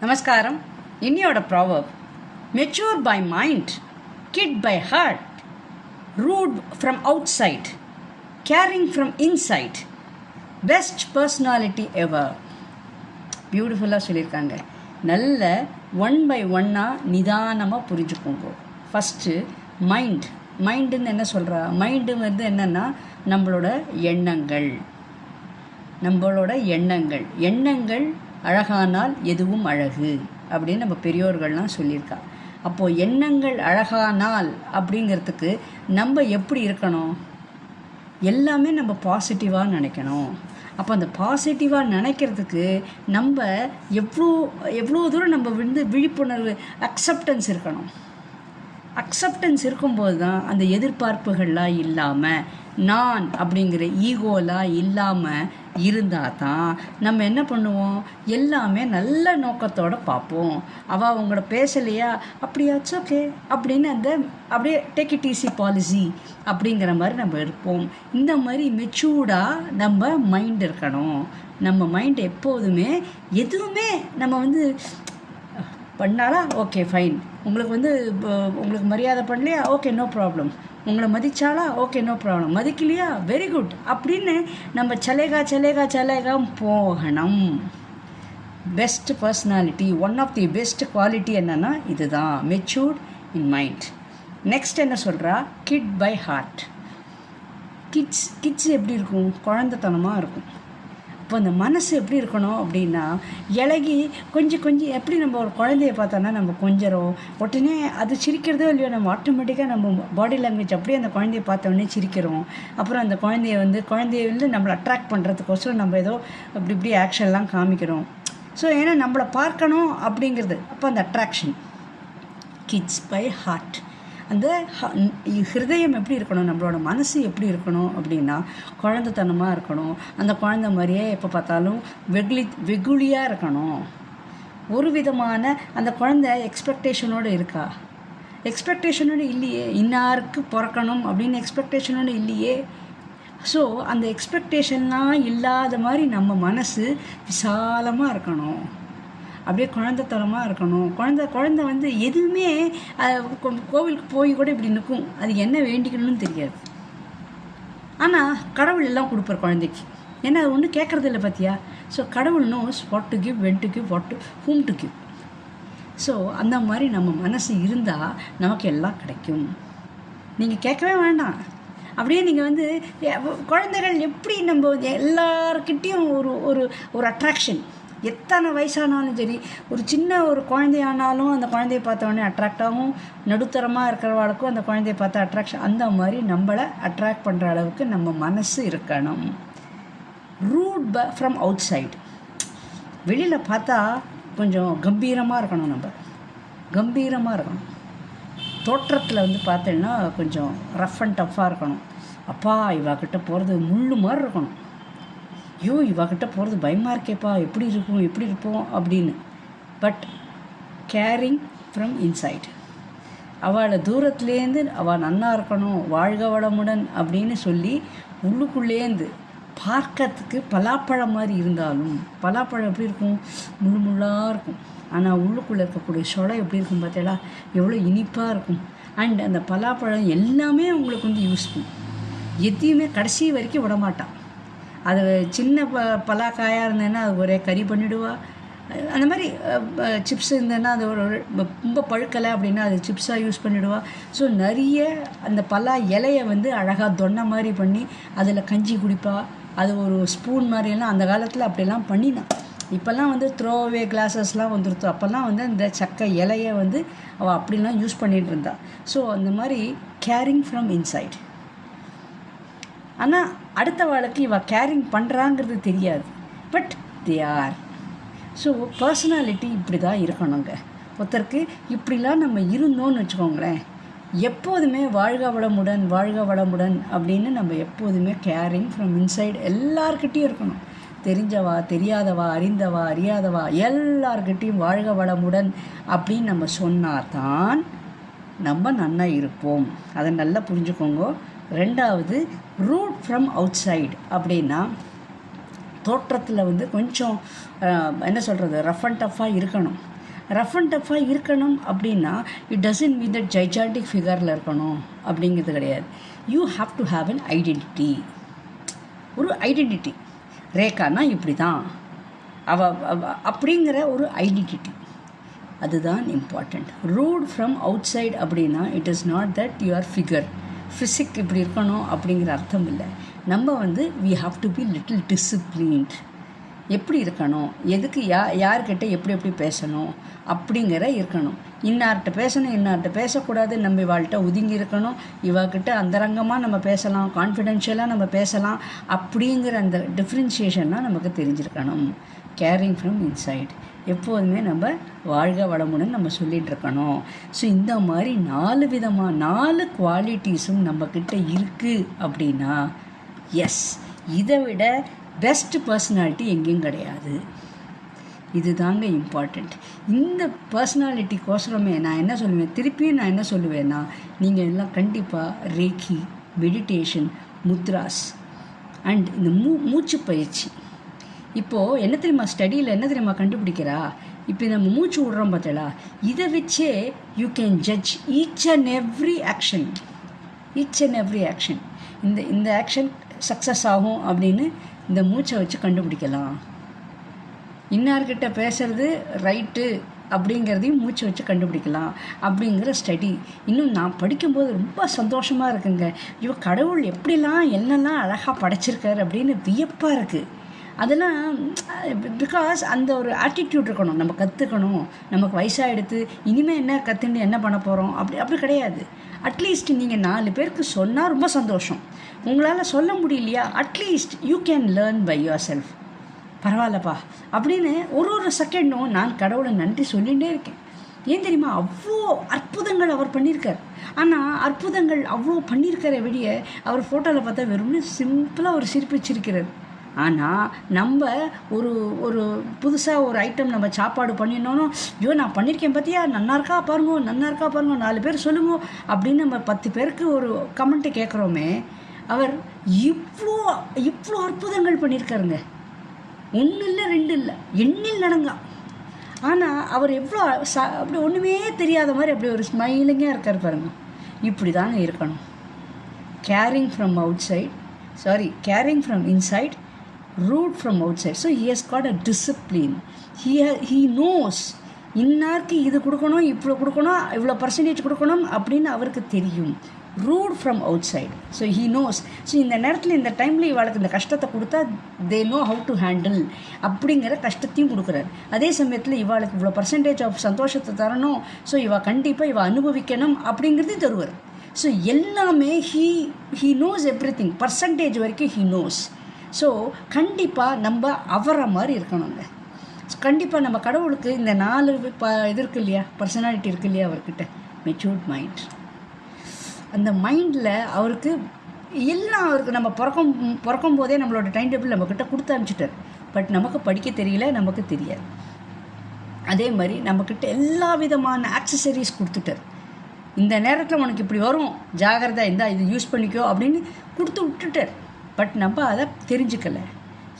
நமஸ்காரம். இன்னியோட proverb mature by mind kid by heart rude from outside caring from inside best personality ever பியூட்டிஃபுல்லாக சொல்லியிருக்காங்க. நல்ல one by ஒன்னாக நிதானமாக புரிஞ்சுக்கோங்க. ஃபஸ்ட்டு மைண்ட் மைண்டுன்னு என்ன சொல்கிறா மைண்டு வந்து என்னென்னா நம்மளோட எண்ணங்கள். நம்மளோட எண்ணங்கள். எண்ணங்கள் அழகானால் எதுவும் அழகு அப்படின்னு நம்ம பெரியோர்கள்லாம் சொல்லியிருக்கா. அப்போது எண்ணங்கள் அழகானால் அப்படிங்கிறதுக்கு நம்ம எப்படி இருக்கணும்? எல்லாமே நம்ம பாசிட்டிவாக நினைக்கணும். அப்போ அந்த பாசிட்டிவாக நினைக்கிறதுக்கு நம்ம எவ்வளோ எவ்வளோ தூரம் நம்ம வந்து விழிப்புணர்வு அக்செப்டன்ஸ் இருக்கணும். அக்செப்டன்ஸ் இருக்கும்போது தான் அந்த எதிர்பார்ப்புகள்லாம் இல்லாமல் நான் அப்படிங்கிற ஈகோலாம் இல்லாமல் இருந்தால் தான் நம்ம என்ன பண்ணுவோம்? எல்லாமே நல்ல நோக்கத்தோடு பார்ப்போம். அவள் அவங்களோட பேசலையா? அப்படியாச்சும் ஓகே. அப்படின்னு அந்த அப்படியே டேக் இட் ஈஸி பாலிசி அப்படிங்கிற மாதிரி நம்ம இருப்போம். இந்த மாதிரி மெச்சூர்டாக நம்ம மைண்ட் இருக்கணும். நம்ம மைண்ட் எப்போதுமே எதுவுமே நம்ம வந்து பண்ணாலா ஓகே ஃபைன் உங்களுக்கு வந்து இப்போ உங்களுக்கு மரியாதை பண்ணலையா? ஓகே நோ ப்ராப்ளம் உங்களை மதித்தாளா ஓகே நோ ப்ராப்ளம் மதிக்கலையா? வெரி குட் அப்படின்னு நம்ம சலேகா சலேகா சலேகா போகணும். Best personality one of the best quality என்னென்னா இதுதான். மெச்சூர்ட் இன் மைண்ட் நெக்ஸ்ட் என்ன சொல்கிறா kid by heart kids kids எப்படி இருக்கும்? குழந்தைத்தனமாக இருக்கும். இப்போ அந்த மனசு எப்படி இருக்கணும் அப்படின்னா இலகி கொஞ்சம் கொஞ்சம் எப்படி நம்ம ஒரு குழந்தைய பார்த்தோன்னா நம்ம கொஞ்சம் உடனே அது சிரிக்கிறதோ இல்லையோ நம்ம ஆட்டோமேட்டிக்காக நம்ம பாடி லாங்குவேஜ் அப்படியே அந்த குழந்தைய பார்த்த உடனே சிரிக்கிறோம். அப்புறம் அந்த குழந்தைய வந்து குழந்தைய வந்து நம்மளை அட்ராக்ட் பண்ணுறதுக்கோசரம் நம்ம ஏதோ அப்படி இப்படி ஆக்ஷன்லாம் காமிக்கிறோம். ஸோ ஏன்னா நம்மளை பார்க்கணும் அப்படிங்கிறது அப்போ அந்த அட்ராக்ஷன் கிட்ஸ் பை ஹார்ட் அந்த ஹிருதயம் எப்படி இருக்கணும்? நம்மளோட மனசு எப்படி இருக்கணும் அப்படின்னா குழந்தைத்தனமாக இருக்கணும். அந்த குழந்த மாதிரியே எப்போ பார்த்தாலும் வெகுளி வெகுளியாக இருக்கணும். ஒரு விதமான அந்த குழந்த எக்ஸ்பெக்டேஷனோடு இருக்கா? எக்ஸ்பெக்டேஷனோடு இல்லையே. இன்னாருக்கு பிறக்கணும் அப்படின்னு எக்ஸ்பெக்டேஷனோடு இல்லையே. ஸோ அந்த எக்ஸ்பெக்டேஷன்லாம் இல்லாத மாதிரி நம்ம மனசு விசாலமாக இருக்கணும். அப்படியே குழந்தைத்தனமாக இருக்கணும். குழந்த குழந்த வந்து எதுவுமே கோவிலுக்கு போய் கூட இப்படி நிற்கும் அது என்ன வேண்டிக்கணும்னு தெரியாது. ஆனால் கடவுள் எல்லாம் கொடுப்பார் குழந்தைக்கு. ஏன்னா அது ஒன்றும் கேட்குறது இல்லை பார்த்தியா ஸோ கடவுள் knows what to give when to give what to whom to give so அந்த மாதிரி நம்ம மனசு இருந்தால் நமக்கு எல்லாம் கிடைக்கும். நீங்கள் கேட்கவே வேண்டாம். அப்படியே நீங்கள் வந்து குழந்தைகள் எப்படி நம்ம எல்லாருக்கிட்டேயும் ஒரு ஒரு ஒரு அட்ராக்ஷன் எத்தனை வயசானாலும் சரி ஒரு சின்ன ஒரு குழந்தையானாலும் அந்த குழந்தைய பார்த்த உடனே அட்ராக்ட் ஆகும். நடுத்தரமாக இருக்கிறவாளுக்கும் அந்த குழந்தைய பார்த்தா அட்ராக்ஷன் அந்த மாதிரி நம்மளை அட்ராக்ட் பண்ணுற அளவுக்கு நம்ம மனசு இருக்கணும். ரூட் ப ஃப்ரம் அவுட் சைடு வெளியில் பார்த்தா கொஞ்சம் கம்பீரமாக இருக்கணும் நம்ம. கம்பீரமாக இருக்கணும். தோற்றத்தில் வந்து பார்த்தேன்னா கொஞ்சம் ரஃப் அண்ட் டஃப்பாக இருக்கணும். அப்பா இவாக்கிட்ட போகிறது முள்ளு மாதிரி இருக்கணும். ஐயோ இவகிட்ட போகிறது பயமாக இருக்கேப்பா. எப்படி இருக்கும் எப்படி இருப்போம் அப்படின்னு. பட் கேரிங் ஃப்ரம் இன்சைட் அவளை தூரத்துலேருந்து அவள் நன்னா இருக்கணும் வாழ்க வளமுடன் அப்படின்னு சொல்லி உள்ளுக்குள்ளேருந்து பார்க்கறதுக்கு பலாப்பழம் மாதிரி இருந்தாலும் பலாப்பழம் எப்படி இருக்கும்? முழு முள்ளாக இருக்கும். ஆனால் உள்ளுக்குள்ளே இருக்கக்கூடிய சொலை எப்படி இருக்கும் பார்த்தீங்களா? எவ்வளோ இனிப்பாக இருக்கும். அண்ட் அந்த பலாப்பழம் எல்லாமே உங்களுக்கு வந்து யூஸ்ஃபுல் எதையுமே கடைசி வரைக்கும் விடமாட்டான் அது சின்ன ப பலாக்காயாக இருந்ததுன்னா அது ஒரே கறி பண்ணிவிடுவா அந்த மாதிரி சிப்ஸ் இருந்ததுன்னா அது ஒரு ரொம்ப பழுக்கலை அப்படின்னா அது சிப்ஸாக யூஸ் பண்ணிவிடுவா ஸோ நிறைய அந்த பலா இலையை வந்து அழகாக தொன்னை மாதிரி பண்ணி அதில் கஞ்சி குடிப்பா. அது ஒரு ஸ்பூன் மாதிரியெல்லாம் அந்த காலத்தில் அப்படிலாம் பண்ணினான் இப்போல்லாம் வந்து த்ரோ அவே கிளாஸஸ்லாம் வந்துருத்து. அப்போல்லாம் வந்து அந்த சக்கை இலையை வந்து அவள் அப்படிலாம் யூஸ் பண்ணிகிட்டு இருந்தாள் ஸோ அந்த மாதிரி கேரிங் ஃப்ரம் இன்சைட் ஆனால் அடுத்த வாழ்க்கை இவள் கேரிங் பண்ணுறாங்கிறது தெரியாது. But they are so personality இப்படி தான் இருக்கணுங்க. ஒருத்தருக்கு இப்படிலாம் நம்ம இருந்தோம்னு வச்சுக்கோங்களேன். எப்போதுமே வாழ்க வளமுடன் வாழ்க வளமுடன் அப்படின்னு நம்ம எப்போதுமே கேரிங் ஃப்ரம் இன்சைடு எல்லார்கிட்டேயும் இருக்கணும். தெரிஞ்சவா தெரியாதவா அறிந்தவா அறியாதவா எல்லார்கிட்டேயும் வாழ்க வளமுடன் அப்படின்னு நம்ம சொன்னால் தான் நம்ம நன்னா இருப்போம். அதை நல்லா புரிஞ்சுக்கோங்க. ரெண்டாவது ரூட் ஃப்ரம் அவுட் சைடு அப்படின்னா தோற்றத்தில் வந்து கொஞ்சம் என்ன சொல்கிறது ரஃப் அண்ட் டஃப்பாக இருக்கணும். ரஃப் அண்ட் டஃப்பாக இருக்கணும் அப்படின்னா it doesn't mean that gigantic ஃபிகரில் இருக்கணும் அப்படிங்கிறது கிடையாது. You have to have an identity ஒரு ஐடென்டிட்டி ரேகானா இப்படி தான் அவ அவ- அப்படிங்கிற ஒரு ஐடென்டிட்டி அதுதான் important rude from outside அப்படின்னா it is not that your figure physique இப்படி இருக்கணும் அப்படிங்கிற அர்த்தம் இல்லை. நம்ம வந்து we have to be little disciplined எப்படி இருக்கணும்? எதுக்கு யா யார்கிட்ட எப்படி எப்படி பேசணும்? அப்படிங்கிற இருக்கணும். இன்னார்கிட்ட பேசணும் இன்னார்கிட்ட பேசக்கூடாது. நம்ம இவாள்கிட்ட ஒதுங்கி இருக்கணும். இவாக்கிட்ட அந்தரங்கமாக நம்ம பேசலாம் கான்ஃபிடென்ஷியலாக நம்ம பேசலாம். அப்படிங்கிற அந்த டிஃப்ரென்ஷியேஷன்லாம் நமக்கு தெரிஞ்சிருக்கணும். கேரிங் ஃப்ரம் இன்சைட் எப்போதுமே நம்ம வாழ்க வளமுடன் நம்ம சொல்லிகிட்டு இருக்கணும் ஸோ இந்த மாதிரி நாலு விதமாக நாலு குவாலிட்டிஸும் நம்மக்கிட்ட இருக்குது அப்படின்னா எஸ் இதை விட பெஸ்ட் பர்சனாலிட்டி எங்கேயும் கிடையாது. இதுதாங்க இம்பார்ட்டண்ட் இந்த பர்சனாலிட்டிக்கோசரமே நான் என்ன சொல்லுவேன்? திருப்பியும் நான் என்ன சொல்லுவேன்னா நீங்கள் எல்லாம் கண்டிப்பாக ரேக்கி மெடிடேஷன் முத்ராஸ் அண்ட் இந்த மூ மூச்சு பயிற்சி இப்போது என்ன தெரியுமா ஸ்டடியில் என்ன தெரியுமா கண்டுபிடிக்கிறா? இப்போ நம்ம மூச்சு விடுறோம் பார்த்தலா இதை வச்சே you can judge each and every action each and every action இந்த இந்த ஆக்ஷன் சக்ஸஸ் ஆகும் அப்படின்னு இந்த மூச்சை வச்சு கண்டுபிடிக்கலாம். இன்னார்கிட்ட பேசுறது ரைட்டு அப்படிங்கிறதையும் மூச்சு வச்சு கண்டுபிடிக்கலாம் அப்படிங்கிற ஸ்டடி இன்னும் நான் படிக்கும்போது ரொம்ப சந்தோஷமாக இருக்குங்க. ஐயோ கடவுள் எப்படிலாம் என்னெல்லாம் அழகாக படைச்சிருக்காரு அப்படின்னு வியப்பாக இருக்குது அதெல்லாம் பிகாஸ் அந்த ஒரு ஆட்டிடியூட் இருக்கணும். நம்ம கற்றுக்கணும் நமக்கு வயசாக எடுத்து இனிமேல் என்ன கற்றுன்னு என்ன பண்ண போகிறோம் அப்படி அப்படி கிடையாது. அட்லீஸ்ட் நீங்கள் நாலு பேருக்கு சொன்னால் ரொம்ப சந்தோஷம். உங்களால் சொல்ல முடியலையா? At least you can learn by yourself பரவாயில்லப்பா. அப்படின்னு ஒரு ஒரு செகண்டும் நான் கடவுளை நன்றி சொல்லிகிட்டே இருக்கேன். ஏன் தெரியுமா? அவ்வளோ அற்புதங்கள் அவர் பண்ணியிருக்கார். ஆனால் அற்புதங்கள் அவ்வளோ பண்ணியிருக்கிற வெளியே அவர் ஃபோட்டோவில் பார்த்தா வெறும்னு சிம்பிளாக ஒரு சிரிப்பிச்சிருக்கிறார் ஆனால் நம்ம ஒரு ஒரு புதுசாக ஒரு ஐட்டம் நம்ம சாப்பாடு பண்ணினோம் ஐயோ நான் பண்ணியிருக்கேன் பார்த்தியா நன்னா இருக்கா பாருங்க நன்னா இருக்கா பாருங்க நாலு பேர் சொல்லுங்க அப்படின்னு நம்ம பத்து பேருக்கு ஒரு கமெண்ட்டு கேட்குறோமே அவர் இவ்வளோ இவ்வளோ அற்புதங்கள் பண்ணியிருக்காருங்க ஒன்று இல்லை ரெண்டு இல்லை எண்ணில் நடங்கா. ஆனால் அவர் எவ்வளோ ச அப்படி ஒன்றுமே தெரியாத மாதிரி அப்படி ஒரு ஸ்மைலிங்காக இருக்கார் பாருங்க. இப்படி தாங்க இருக்கணும். Caring from outside sorry caring from inside rude from outside so he has got a discipline he he knows இன்னாருக்கு இது கொடுக்கணும் இவ்வளோ கொடுக்கணும் இவ்வளோ பர்சன்டேஜ் கொடுக்கணும் அப்படின்னு அவருக்கு தெரியும். Rude from outside so he knows so இந்த நேரத்தில் இந்த டைமில் இவளுக்கு இந்த கஷ்டத்தை கொடுத்தா they know how to handle அப்படிங்கிற கஷ்டத்தையும் கொடுக்குறாரு. அதே சமயத்தில் இவளுக்கு இவ்வளோ பர்சன்டேஜ் ஆஃப் சந்தோஷத்தை தரணும். ஸோ இவள் கண்டிப்பாக இவள் அனுபவிக்கணும் அப்படிங்கிறதையும் தருவார். ஸோ எல்லாமே he he knows everything percentage வரைக்கும் ஹீ நோஸ் ஸோ கண்டிப்பாக நம்ம அவரை மாதிரி இருக்கணுங்க. கண்டிப்பாக நம்ம கடவுளுக்கு இந்த நாலு ப இது இருக்கு இல்லையா? பர்சனாலிட்டி இருக்கு இல்லையா அவர்கிட்ட? மெச்சூர்ட் மைண்ட் அந்த மைண்டில் அவருக்கு எல்லாம் அவருக்கு நம்ம பிறக்கும் பிறக்கும் போதே நம்மளோட டைம் டேபிள் நம்மக்கிட்ட கொடுத்து அனுப்பிச்சிட்டார். பட் நமக்கு படிக்க தெரியல நமக்கு தெரியாது. அதே மாதிரி நம்மக்கிட்ட எல்லா விதமான ஆக்சசரிஸ் கொடுத்துட்டார். இந்த நேரத்தில் உனக்கு இப்படி வரும் ஜாகிரதா இருந்தால் இது யூஸ் பண்ணிக்கோ அப்படின்னு கொடுத்து விட்டுட்டார். பட் நம்ம அதை தெரிஞ்சுக்கலை.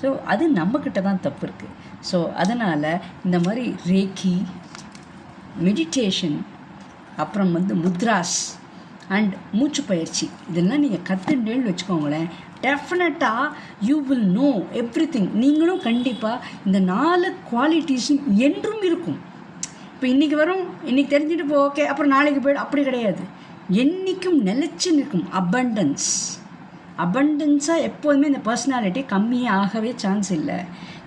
ஸோ அது நம்மக்கிட்ட தான் தப்பு இருக்குது ஸோ அதனால் இந்த மாதிரி ரேக்கி மெடிடேஷன் அப்புறம் வந்து முத்ராஸ் அண்ட் மூச்சு பயிற்சி இதெல்லாம் நீங்கள் கற்றுட்டேன்னு வச்சுக்கோங்களேன். டெஃபினட்டாக you will know everything நீங்களும் கண்டிப்பாக இந்த நாலு குவாலிட்டிஸும் என்றும் இருக்கும். இப்போ இன்றைக்கி வரும் இன்றைக்கி தெரிஞ்சுட்டு போ ஓகே அப்புறம் நாளைக்கு போய்டும் அப்படி கிடையாது. என்றைக்கும் நிலச்சி நிற்கும் அபண்டன்ஸ் அபண்டன்ஸாக எப்போதுமே இந்த பர்சனாலிட்டி கம்மியாகவே சான்ஸ் இல்லை.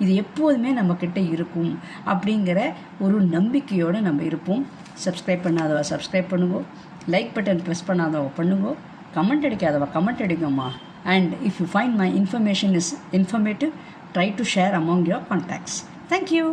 இது எப்போதுமே நம்மக்கிட்ட இருக்கும் அப்படிங்கிற ஒரு நம்பிக்கையோடு நம்ம இருப்போம். சப்ஸ்கிரைப் பண்ணாதவா சப்ஸ்கிரைப் பண்ணுவோம் லைக் பட்டன் ப்ரெஸ் பண்ணாதவ பண்ணுவோம் கமெண்ட் அடிக்காதவா comment அடிக்கோமா and if you find my information is informative try to share among your contacts thank you